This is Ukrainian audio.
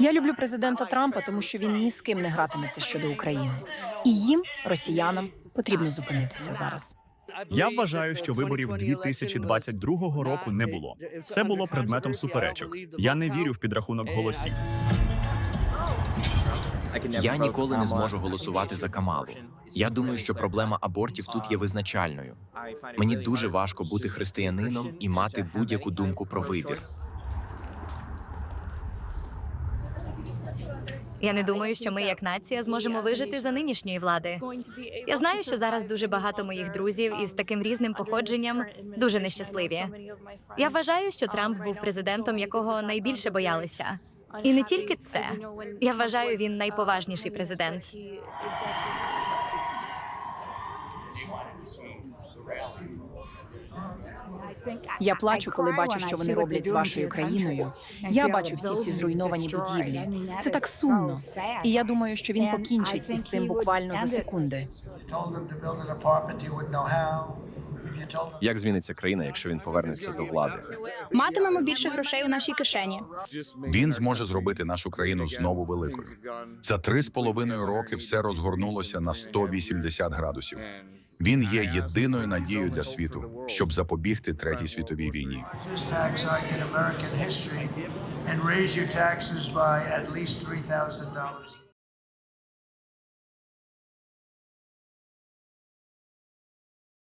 Я люблю президента Трампа, тому що він ні з ким не гратиметься щодо України. І їм, росіянам, потрібно зупинитися зараз. Я вважаю, що виборів 2022 року не було. Це було предметом суперечок. Я не вірю в підрахунок голосів. Я ніколи не зможу голосувати за Камалу. Я думаю, що проблема абортів тут є визначальною. Мені дуже важко бути християнином і мати будь-яку думку про вибір. Я не думаю, що ми, як нація, зможемо вижити за нинішньої влади. Я знаю, що зараз дуже багато моїх друзів із таким різним походженням дуже нещасливі. Я вважаю, що Трамп був президентом, якого найбільше боялися. І не тільки це. Я вважаю, він найповажніший президент. Я плачу, коли бачу, що вони роблять з вашою країною. Я бачу всі ці зруйновані будівлі. Це так сумно. І я думаю, що він покінчить із цим буквально за секунди. Як зміниться країна, якщо він повернеться до влади? Матимемо більше грошей у нашій кишені. Він зможе зробити нашу країну знову великою. За три з половиною роки все розгорнулося на 180 градусів. Він є єдиною надією для світу, щоб запобігти третій світовій війні. and raise your taxes by at least $3,000.